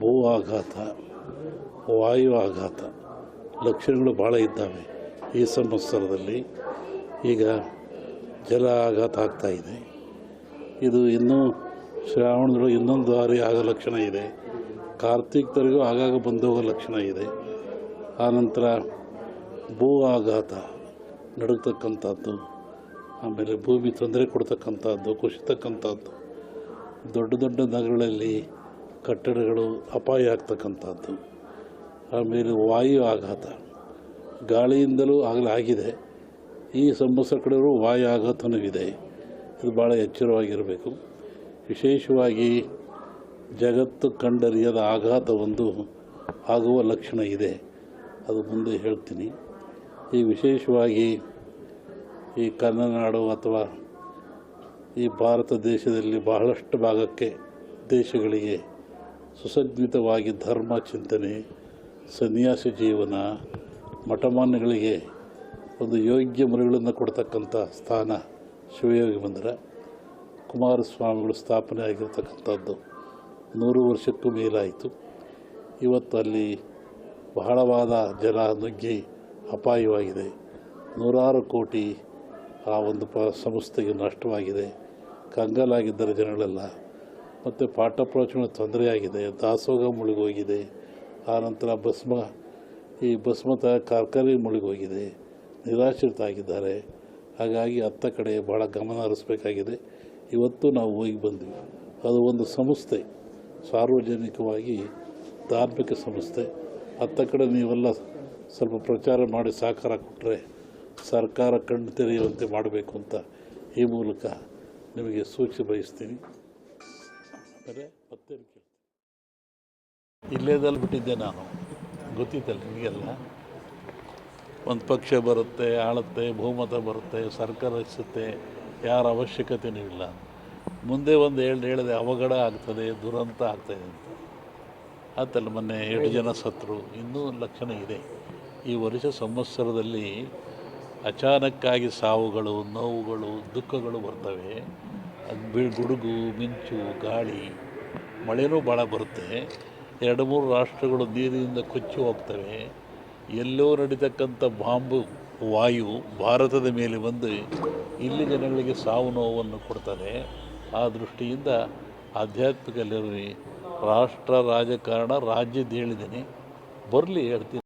ಭೂ ಆಘಾತ ವಾಯು ಆಘಾತ ಲಕ್ಷಣಗಳು ಭಾಳ ಇದ್ದಾವೆ ಈ ಸಂವತ್ಸರದಲ್ಲಿ. ಈಗ ಜಲ ಆಘಾತ ಆಗ್ತಾ ಇದೆ. ಇನ್ನೂ ಶ್ರಾವಣದೊಳಗೆ ಇನ್ನೊಂದು ಬಾರಿ ಆಗೋ ಲಕ್ಷಣ ಇದೆ. ಕಾರ್ತಿಕ್ದವರೆಗೂ ಆಗಾಗ ಬಂದು ಹೋಗೋ ಲಕ್ಷಣ ಇದೆ. ಆನಂತರ ಭೂ ಆಘಾತ ನಡುಗ್ತಕ್ಕಂಥದ್ದು, ಆಮೇಲೆ ಭೂಮಿ ತೊಂದರೆ ಕೊಡ್ತಕ್ಕಂಥದ್ದು, ಕುಸಿತಕ್ಕಂಥದ್ದು, ದೊಡ್ಡ ದೊಡ್ಡ ನಗರಗಳಲ್ಲಿ ಕಟ್ಟಡಗಳು ಅಪಾಯ ಆಗ್ತಕ್ಕಂಥದ್ದು. ಆಮೇಲೆ ವಾಯು ಆಘಾತ. ಗಾಳಿಯಿಂದಲೂ ಆಗಲೇ ಆಗಿದೆ. ಈ ಸಮಸ್ಯೆ ಕಡೆಯವರು ವಾಯು ಆಘಾತನೂ ಇದೆ ಇದು ಭಾಳ ಎಚ್ಚರವಾಗಿರಬೇಕು. ವಿಶೇಷವಾಗಿ ಜಗತ್ತು ಕಂಡರಿಯದ ಆಘಾತ ಒಂದು ಆಗುವ ಲಕ್ಷಣ ಇದೆ. ಅದು ಮುಂದೆ ಹೇಳ್ತೀನಿ. ಈ ವಿಶೇಷವಾಗಿ ಈ ಕನ್ನನಾಡು ಅಥವಾ ಈ ಭಾರತ ದೇಶದಲ್ಲಿ ಬಹಳಷ್ಟು ಭಾಗಕ್ಕೆ ದೇಶಗಳಿಗೆ ಸುಸಜ್ಜಿತವಾಗಿ ಧರ್ಮ ಚಿಂತನೆ, ಸನ್ಯಾಸಿ ಜೀವನ, ಮಠಮಾನ್ಯಗಳಿಗೆ ಒಂದು ಯೋಗ್ಯ ಮನೆಗಳನ್ನು ಕೊಡ್ತಕ್ಕಂಥ ಸ್ಥಾನ ಶಿವಯೋಗಿ ಮಂದಿರ. ಕುಮಾರಸ್ವಾಮಿಗಳು ಸ್ಥಾಪನೆ ಆಗಿರ್ತಕ್ಕಂಥದ್ದು ನೂರು ವರ್ಷಕ್ಕೂ ಮೇಲಾಯಿತು. ಇವತ್ತು ಅಲ್ಲಿ ಬಹಳವಾದ ಜನ ನುಗ್ಗಿ ಅಪಾಯವಾಗಿದೆ. ನೂರಾರು ಕೋಟಿ ಆ ಒಂದು ಪ, ಸಂಸ್ಥೆಗೆ ನಷ್ಟವಾಗಿದೆ. ಕಂಗಾಲಾಗಿದ್ದರೆ ಜನಗಳೆಲ್ಲ. ಮತ್ತು ಪಾಠ ಪ್ರವಚನ ತೊಂದರೆಯಾಗಿದೆ ದಾಸೋಗ ಮುಳುಗೋಗಿದೆ. ಆನಂತರ ಭಸ್ಮ, ಈ ಭಸ್ಮತ ಕಾರ್ಖಾನೆ ಮುಳುಗೋಗಿದೆ. ನಿರಾಶ್ರಿತ ಆಗಿದ್ದಾರೆ ಹಾಗಾಗಿ ಅತ್ತ ಕಡೆ ಭಾಳ ಗಮನ ಹರಿಸ್ಬೇಕಾಗಿದೆ. ಇವತ್ತು ನಾವು ಹೋಗಿ ಬಂದ್ವಿ. ಅದು ಒಂದು ಸಂಸ್ಥೆ. ಸಾರ್ವಜನಿಕವಾಗಿ ಧಾರ್ಮಿಕ ಸಂಸ್ಥೆ. ಅತ್ತ ಕಡೆ ನೀವೆಲ್ಲ ಸ್ವಲ್ಪ ಪ್ರಚಾರ ಮಾಡಿ ಸಹಕಾರ ಕೊಟ್ಟರೆ ಸರ್ಕಾರ ಕಣ್ಣು ತೆರೆಯುವಂತೆ ಮಾಡಬೇಕು ಅಂತ ಈ ಮೂಲಕ ನಿಮಗೆ ಸೂಚನೆ ಬಯಸ್ತೀನಿ. ಆಮೇಲೆ ಮತ್ತೇನು ಕೇಳ್ತೀನಿ ಇಲ್ಲೇದಲ್ಲಿ ಬಿಟ್ಟಿದ್ದೆ ನಾನು. ಗೊತ್ತಿತ್ತಲ್ಲ ನಿಮಗೆಲ್ಲ? ಒಂದು ಪಕ್ಷ ಬರುತ್ತೆ ಆಳುತ್ತೆ ಬಹುಮತ ಬರುತ್ತೆ ಸರ್ಕಾರ ರಚಿಸುತ್ತೆ ಯಾರ ಅವಶ್ಯಕತೆಯೂ ಇಲ್ಲ ಮುಂದೆ ಒಂದು ಹೇಳಿ ಹೇಳಿದೆ ಅವಘಡ ಆಗ್ತದೆ ದುರಂತ ಆಗ್ತದೆ ಅಂತ. ಆತಲ್ಲ ಮೊನ್ನೆ ಎರಡು ಜನ ಸತ್ರು ಇನ್ನೂ ಲಕ್ಷಣ ಇದೆ. ಈ ವರ್ಷ ಸಂವತ್ಸರದಲ್ಲಿ ಅಚಾನಕ್ಕಾಗಿ ಸಾವುಗಳು ನೋವುಗಳು ದುಃಖಗಳು ಬರ್ತವೆ. ಅದು ಗುಡುಗು, ಮಿಂಚು, ಗಾಳಿ ಮಳೆಯೂ ಭಾಳ ಬರುತ್ತೆ. ಎರಡು ಮೂರು ರಾಷ್ಟ್ರಗಳು ನೀರಿನಿಂದ ಕೊಚ್ಚಿ ಹೋಗ್ತವೆ. ಎಲ್ಲೋ ನಡೀತಕ್ಕಂಥ ಬಾಂಬು, ವಾಯು ಭಾರತದ ಮೇಲೆ ಬಂದು ಇಲ್ಲಿ ಜನಗಳಿಗೆ ಸಾವು ನೋವನ್ನು ಕೊಡ್ತಾರೆ ಆ ದೃಷ್ಟಿಯಿಂದ ಆಧ್ಯಾತ್ಮಿಕಲ್ಲಿ ರಾಷ್ಟ್ರ ರಾಜಕಾರಣ ರಾಜ್ಯದ ಹೇಳಿದ್ದೀನಿ. ಬರಲಿ ಹೇಳ್ತೀನಿ.